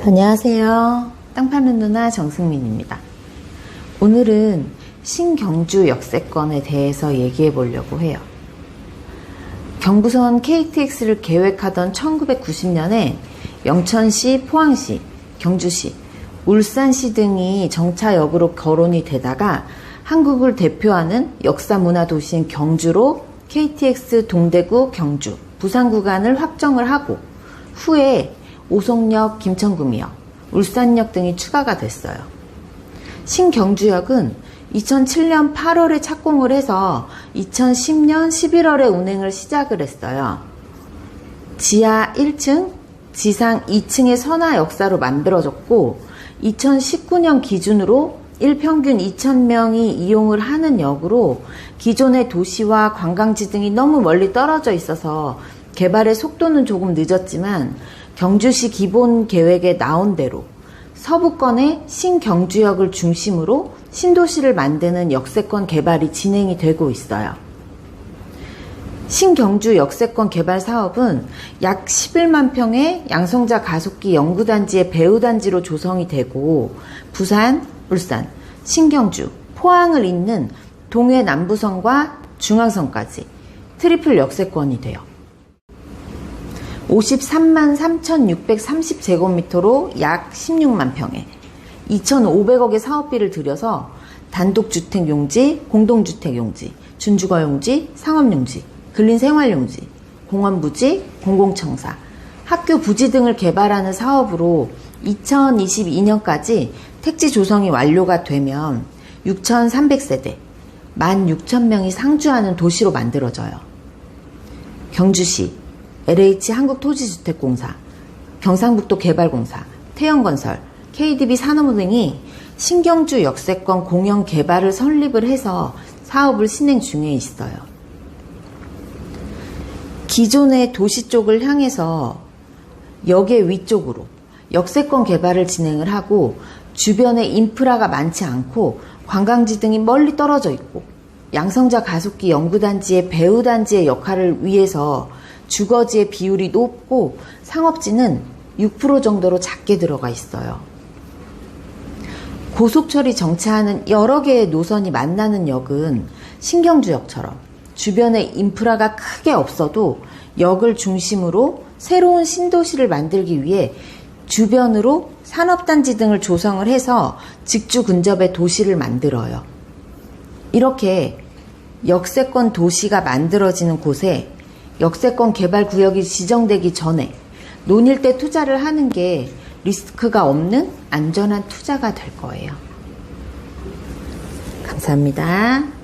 안녕하세요. 땅 파는 누나 정승민입니다. 오늘은 신경주 역세권에 대해서 얘기해 보려고 해요. 경부선 KTX를 계획하던 1990년에 영천시, 포항시, 경주시, 울산시 등이 정차역으로 거론이 되다가 한국을 대표하는 역사 문화 도시인 경주로 KTX 동대구, 경주, 부산 구간을 확정을 하고 후에 오송역, 김천구미역, 울산역 등이 추가가 됐어요. 신경주역은 2007년 8월에 착공을 해서 2010년 11월에 운행을 시작을 했어요. 지하 1층, 지상 2층의 선화 역사로 만들어졌고 2019년 기준으로 일평균 2,000명이 이용을 하는 역으로 기존의 도시와 관광지 등이 너무 멀리 떨어져 있어서 개발의 속도는 조금 늦었지만 경주시 기본 계획에 나온 대로 서부권의 신경주역을 중심으로 신도시를 만드는 역세권 개발이 진행이 되고 있어요. 신경주 역세권 개발 사업은 약 11만 평의 양성자 가속기 연구단지의 배후단지로 조성이 되고 부산, 울산, 신경주, 포항을 잇는 동해 남부선과 중앙선까지 트리플 역세권이 돼요. 53만 3,630제곱미터로 약 16만 평에 2,500억의 사업비를 들여서 단독주택 용지, 공동주택 용지, 준주거 용지, 상업 용지, 근린 생활 용지, 공원 부지, 공공청사, 학교 부지 등을 개발하는 사업으로 2022년까지 택지 조성이 완료가 되면 6,300세대, 16,000명이 상주하는 도시로 만들어져요. 경주시, LH 한국토지주택공사, 경상북도 개발공사, 태영건설, KDB 산업부 등이 신경주 역세권 공영 개발을 설립을 해서 사업을 진행 중에 있어요. 기존의 도시 쪽을 향해서 역의 위쪽으로 역세권 개발을 진행을 하고 주변에 인프라가 많지 않고 관광지 등이 멀리 떨어져 있고 양성자 가속기 연구단지의 배후단지의 역할을 위해서 주거지의 비율이 높고 상업지는 6% 정도로 작게 들어가 있어요. 고속철이 정차하는 여러 개의 노선이 만나는 역은 신경주역처럼 주변에 인프라가 크게 없어도 역을 중심으로 새로운 신도시를 만들기 위해 주변으로 산업단지 등을 조성을 해서 직주 근접의 도시를 만들어요. 이렇게 역세권 도시가 만들어지는 곳에 역세권 개발 구역이 지정되기 전에 논일 때 투자를 하는 게 리스크가 없는 안전한 투자가 될 거예요. 감사합니다.